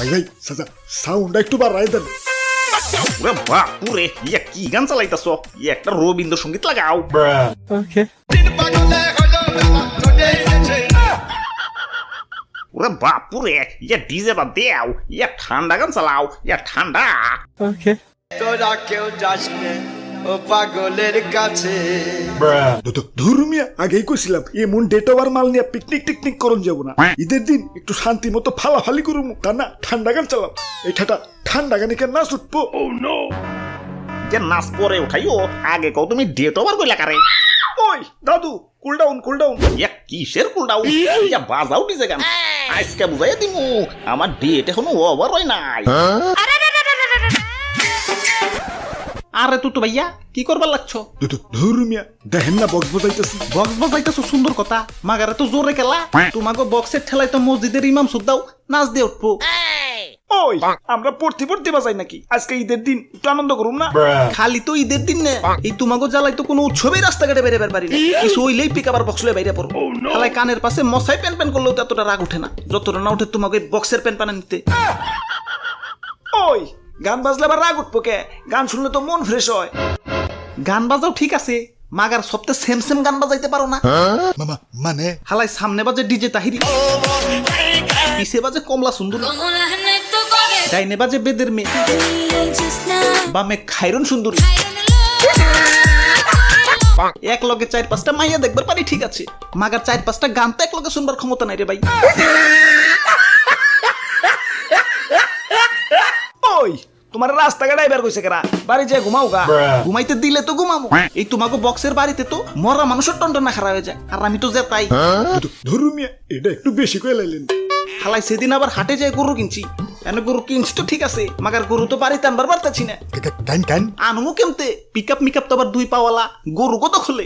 ভাই ভাই চাচা সাউন্ডটা একটু বাড়াই দেন। ওরে বাপুরে ইয়া কি গান চালাইতাছ? একটা রবীন্দ্রসঙ্গীত লাগাও। ওরে বাপুরে ইয়া ডিজে বা দেও ইয়া ঠান্ডা গান চালাও ইয়া ঠান্ডা। তোরা কেউ যাস নে। ও পাগলের কাছে। ধর্মিয়া আগেই কইছিলাম এমন ডেট ওভার মাল নিয়ে পিকনিক টিকনিক করুন যাব না। ঈদের দিন একটু শান্তি মতো ফালাফালি করুম তা না ঠান্ডা গান চালাম। এই ঠাটা ঠান্ডা গানে কেন নাচ উঠবো যে নাচ পরে উঠাইও আগে কও তুমি ডেট ওভার কইলা কারে? ওই দাদু কুল ডাউন কুল ডাউন ইয়া কিসের কুলডাও ইয়া বাজাও ডিজে গান আজকে বুঝাই দিমু আমার ডেট এখনও ওভার হয় নাই। আরে তুই তো ভাইয়া কি করবার লাগছো? ধর্মিয়া দেখেন না বক্স বাজাইতেছি। বক্স বাজাইতেছো সুন্দর কথা। মাগারে তো জোরে খেলা। তোমাকে বক্সের ঠেলাই তো মসজিদের ইমাম সুদ্দাও নাচ দিয়ে উঠবো। ওই আমরা পড়তে পড়তে বাজাই নাকি? আজকে ঈদের দিন একটু আনন্দ করুম না? খালি তো ঈদের দিন না। এই তোমাকে জ্বালাই তো কোনো উৎসবেই রাস্তাঘাটে বেরে বের পারি না কিছু হইলেই পিক আবার বক্স লয়ে বাইরে পড়ো খালাই কানের পাশে মশাই প্যান প্যান করলেও তো এতটা রাগ উঠে না। যতটা না উঠে তোমাকে বক্সের প্যান প্যান নিতে গান বাজলে আবার রাগ উঠবো কে? গান শুনলে তো মন ফ্রেশ হয়। গান বাজাও ঠিক আছে, মাগার সপ্তাহে সেম সেম গান বাজাইতে পারো না। মামা মানে? হালাই সামনে বাজে ডিজে তাহিরি। পিছে বাজে কমলা সুন্দর। ডাইনে বাজে বেদের মেয়ে। বামে খাইরন সুন্দরী। এক লগে চার পাঁচটা মাইয়া দেখবার পারি ঠিক আছে। মাগার চার পাঁচটা গান তো এক লগে শুনবার ক্ষমতা নাই রে ভাই। ওই তোমার রাস্তাঘাট আইবার কইছে কেরা? বাড়ি যায় ঘুমাও গা ঘুমাইতে দিলে তো ঘুমাবো। এই তোমাকে বক্সের বাড়িতে তো মরা মানুষের টন্টনা খারাপ হয়ে যায়। আর আমি তো যে তাই ধর্মিয়া এটা একটু বেশি করে লাইলেন। হালাই সেদিন আবার হাটে যায় গরু কিনছি। এনে গরু কিনছি তো ঠিক আছে মাগার গরু তো বাড়িতে আনবার পারতাছি না। কান কান। আনমু কেমতে? পিক আপ মিক আপ তো আবার দুই পাওয়ালা। গরু কত খুলে?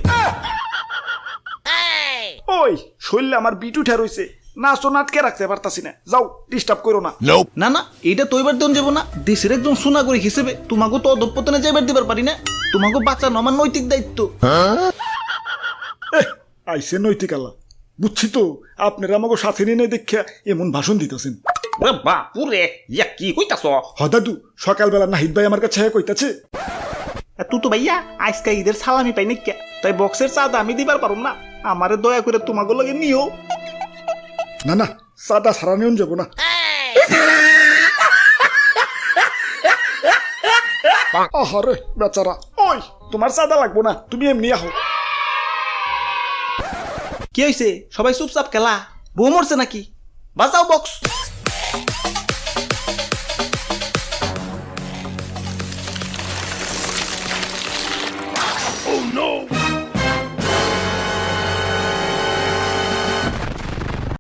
ওই শরীরে আমার বিট উঠে রইছে। নাচ তো নাটকে রাখতে পারতাছি না। যাও ডিস্টার্ব করো না। না না এইটা তো এবার দেন যাব না। দেশের একজন সোনাগরি হিসেবে তোমাকে তো অধপতনে যাইবার দিবার পারি না। তোমাকে বাঁচানো আমার নৈতিক দায়িত্ব। আইসে নৈতিক আল্লাহ। বুঝছি তো আপনারা আমাকে সাথে নিয়ে দেখিয়া এমন ভাষণ দিতেছেন। বাপুরে ইয়া কি কইতাছ? হ দাদু সকালবেলা নাহিদ ভাই আমার কাছে কইতাছে। তুই তো ভাইয়া আজকে ঈদের সালামি পাই নাকি তাই বক্সের চাঁদা আমি দিবার পারুম না। আমারে দয়া করে তোমাকে লগে নিও। না না সাদা সারা নিয়ন যাব না। আহারে, বেচারা, ওই, তোমার সাদা লাগবো না, তুমি এমনি আহো। কি হয়েছে সবাই চুপচাপ খেলা? বউ মরছে নাকি? বাঁচাও বক্স